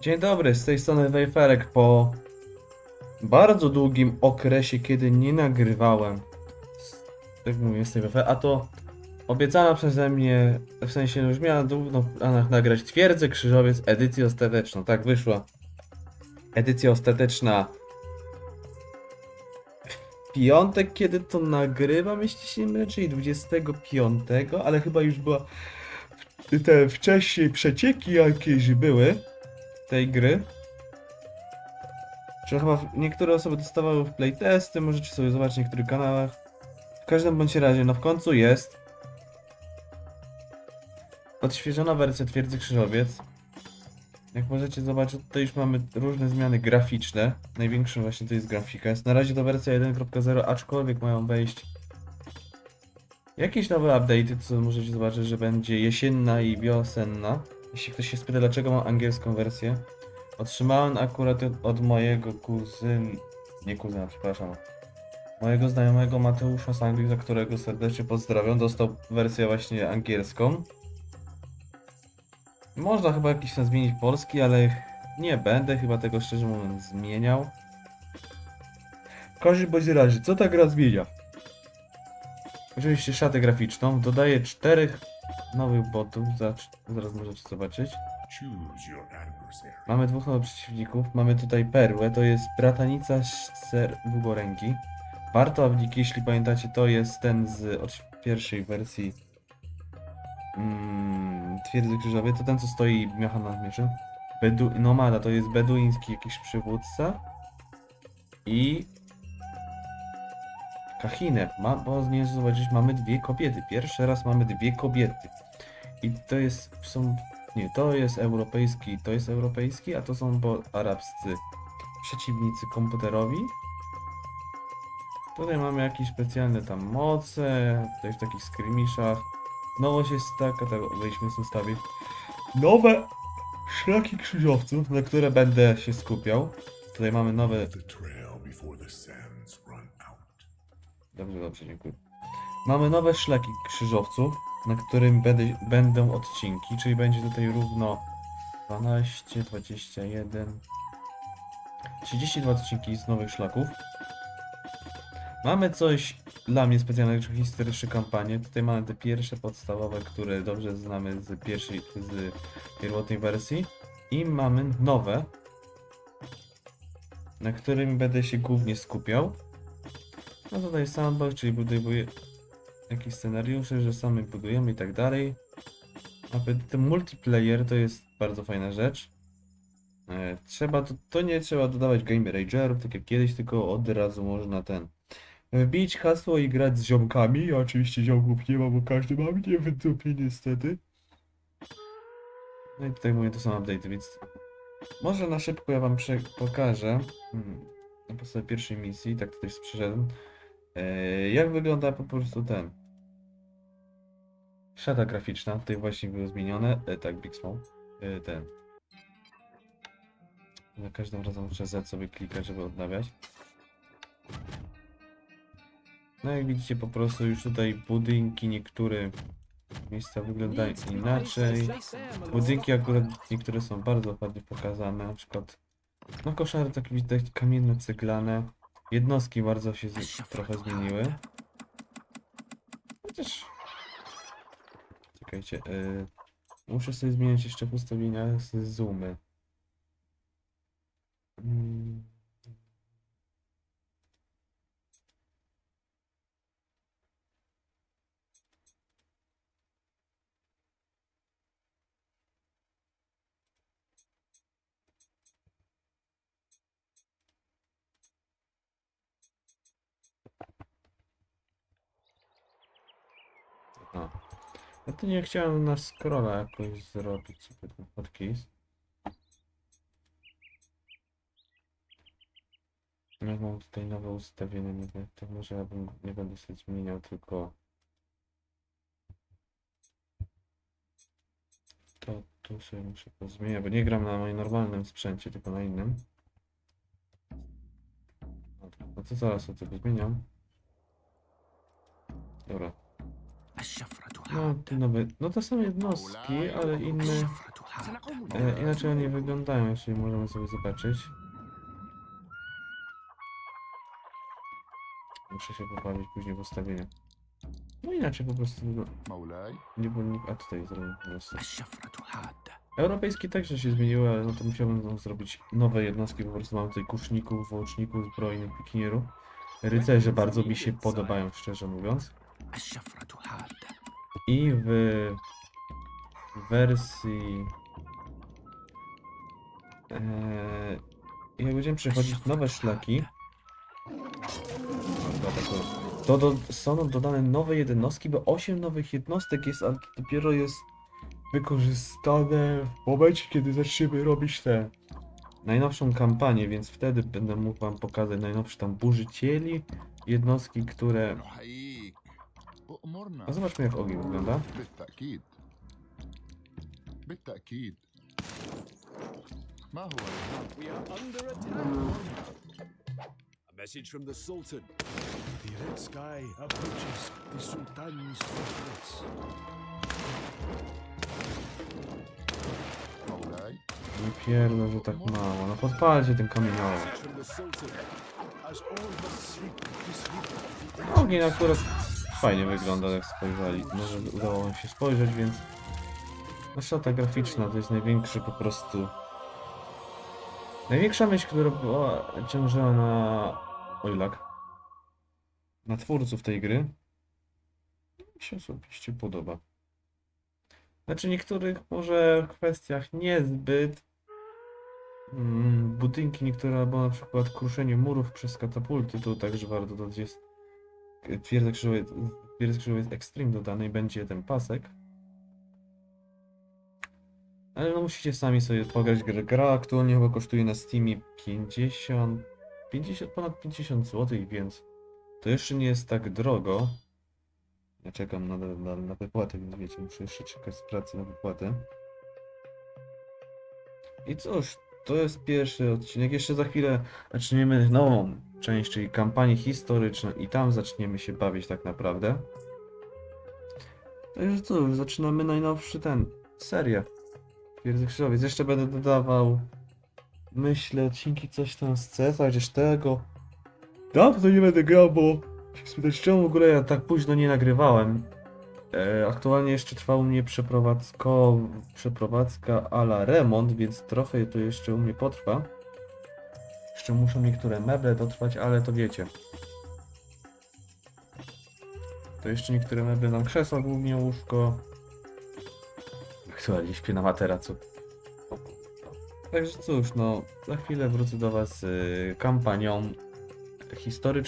Dzień dobry, z tej strony Wejferek po bardzo długim okresie, kiedy nie nagrywałem. Tak mówię, z tej Wejfer, a to obiecana przeze mnie, w sensie no już miała dawno w planach nagrać Twierdzę Krzyżowiec, edycję ostateczną, tak wyszła. Edycja ostateczna piątek, kiedy to nagrywam, jeśli się nie mylę, czyli 25, ale chyba już była te wcześniej przecieki jakieś były tej gry. Że chyba niektóre osoby dostawały w playtesty, możecie sobie zobaczyć na niektórych kanałach. W każdym bądź razie, no w końcu jest odświeżona wersja Twierdzy Krzyżowiec. Jak możecie zobaczyć, tutaj już mamy różne zmiany graficzne. Największą właśnie to jest grafika. Jest na razie to wersja 1.0, aczkolwiek mają wejść jakieś nowe update'y, co możecie zobaczyć, że będzie jesienna i wiosenna. Jeśli ktoś się spyta, dlaczego mam angielską wersję, otrzymałem akurat od, mojego kuzyn... nie kuzyna, przepraszam. Mojego znajomego Mateusza z Anglii, za którego serdecznie pozdrawiam, dostał wersję właśnie angielską. Można chyba jakiś tam zmienić polski, ale nie będę chyba tego szczerze mówiąc zmieniał. W bądź razie, co ta gra zmienia? Oczywiście szatę graficzną. Dodaję czterech nowych botów. Zaraz, zaraz możecie zobaczyć. Mamy dwóch nowych przeciwników. Mamy tutaj perłę. To jest bratanica ser długoręki. Wartownik, jeśli pamiętacie, to jest ten z od pierwszej wersji mm, Twierdzy Krzyżowej. To ten, co stoi miacha nad mieczem. Bedu Nomada to jest beduiński jakiś przywódca. I Kahinę. Ma, bo nie zobaczyć, mamy dwie kobiety. Pierwszy raz mamy dwie kobiety. I to jest, są, nie, to jest europejski, to jest europejski, a to są bo arabscy przeciwnicy komputerowi. Tutaj mamy jakieś specjalne tam moce, tutaj w takich skirmishach. Nowość jest taka, tak wejdźmy z ustawić. Nowe szlaki krzyżowców, na które będę się skupiał. Tutaj mamy nowe Dobrze, dobrze, dziękuję. Mamy nowe szlaki krzyżowców, na którym będę, będą odcinki, czyli będzie tutaj równo 12, 21, 32 odcinki z nowych szlaków. Mamy coś dla mnie specjalnego, historyczne kampanie. Tutaj mamy te pierwsze podstawowe, które dobrze znamy z pierwszej, z pierwotnej wersji. I mamy nowe, na którym będę się głównie skupiał. No tutaj sandbox, czyli budujemy jakieś scenariusze, że sami budujemy i tak dalej. A ten multiplayer to jest bardzo fajna rzecz. E, trzeba to, to nie trzeba dodawać game ragerów, tak jak kiedyś, tylko od razu można ten wbić hasło i grać z ziomkami. Ja oczywiście ziomków nie mam, bo każdy ma mnie w dupie niestety. No i tutaj mówię, to są update'y, więc może na szybko ja wam pokażę. Hmm. Na podstawie pierwszej misji, tak tutaj przyszedłem. E, jak wygląda po prostu ten? Szata graficzna, tutaj właśnie było zmienione. E, tak, Big Small. E, ten. Za każdym razem muszę Z sobie klikać, żeby odnawiać. No jak widzicie po prostu już tutaj budynki niektóre miejsca wyglądają inaczej. Budynki akurat niektóre są bardzo ładnie pokazane, na przykład no koszary tak widać kamienne, ceglane. Jednostki bardzo się z, trochę zmieniły. Chociaż... Czekajcie, y, muszę sobie zmieniać jeszcze w ustawieniach z zoomy. Mm. A. A to nie chciałem na scrolla jakoś zrobić sobie ten hotkeys. Ja mam tutaj nowe ustawienie, nie to może ja bym, nie będę sobie zmieniał, tylko to tu sobie muszę pozmieniać, bo nie gram na moim normalnym sprzęcie, tylko na innym. No to zaraz sobie to zmieniam. Dobra, no, nawet, no, no, no to są jednostki, ale inne, e, inaczej one wyglądają, jeśli możemy sobie zobaczyć. Muszę się poprawić później w ustawieniach. No inaczej po prostu wygląda. Nie było a tutaj zrobię po prostu. Europejski także się zmieniły, ale no to musiałbym zrobić nowe jednostki, po prostu mam tutaj kuszników, włączników, zbrojnych, pikinierów. Rycerze bardzo mi się podobają, szczerze mówiąc i w wersji eee, jak będziemy przechodzić nowe szlaki to do, są dodane nowe jednostki, bo 8 nowych jednostek jest, ale to dopiero jest wykorzystane w momencie, kiedy zaczniemy robić tę najnowszą kampanię, więc wtedy będę mógł wam pokazać najnowszych tam burzycieli, jednostki, które نحييك أؤمرنا A zobaczmy jak ogień wygląda. بالتأكيد بالتأكيد ما هو الأمر؟ We are under attack. A message from the Sultan. The red sky approaches the Sultan's fortress. مولاي Nie pierdolę, że tak mało. No podpalcie ten kamienioły. Message from the Sultan. As all must sleep the sleep of the Ogień akurat fajnie wygląda, jak spojrzeli. Może udało wam się spojrzeć, więc... No szata graficzna to jest największy po prostu... Największa myśl, która była ciążyła na... Ojlak. Na twórców tej gry. Mi się osobiście podoba. Znaczy niektórych może kwestiach niezbyt. Mm, budynki niektóre, albo na przykład kruszenie murów przez katapulty, to także warto dodać jest Twierdza krzyżowa, twierdza krzyżowa jest Extreme dodany i będzie ten pasek. Ale no musicie sami sobie pograć grę. Gra aktualnie chyba kosztuje na Steamie 50, 50 ponad 50 zł, więc to jeszcze nie jest tak drogo. Ja czekam na, na, na wypłatę, więc wiecie, muszę jeszcze czekać z pracy na wypłatę. I cóż, to jest pierwszy odcinek. Jeszcze za chwilę zaczniemy nową część, czyli kampanię historyczną i tam zaczniemy się bawić tak naprawdę. Także cóż, zaczynamy najnowszy ten, serię. Twierdzy Krzyżowiec. Jeszcze będę dodawał, myślę, odcinki coś tam z CS, chociaż tego dawno nie będę grał, bo się spytać, czemu w ogóle ja tak późno nie nagrywałem. E, aktualnie jeszcze trwa u mnie przeprowadzka ala remont, więc trochę to jeszcze u mnie potrwa. Jeszcze muszą niektóre meble dotrwać, ale to wiecie. To jeszcze niektóre meble nam krzesła, głównie łóżko. Aktualnie śpię na materacu. Także cóż, no, za chwilę wrócę do Was z kampanią historyczną.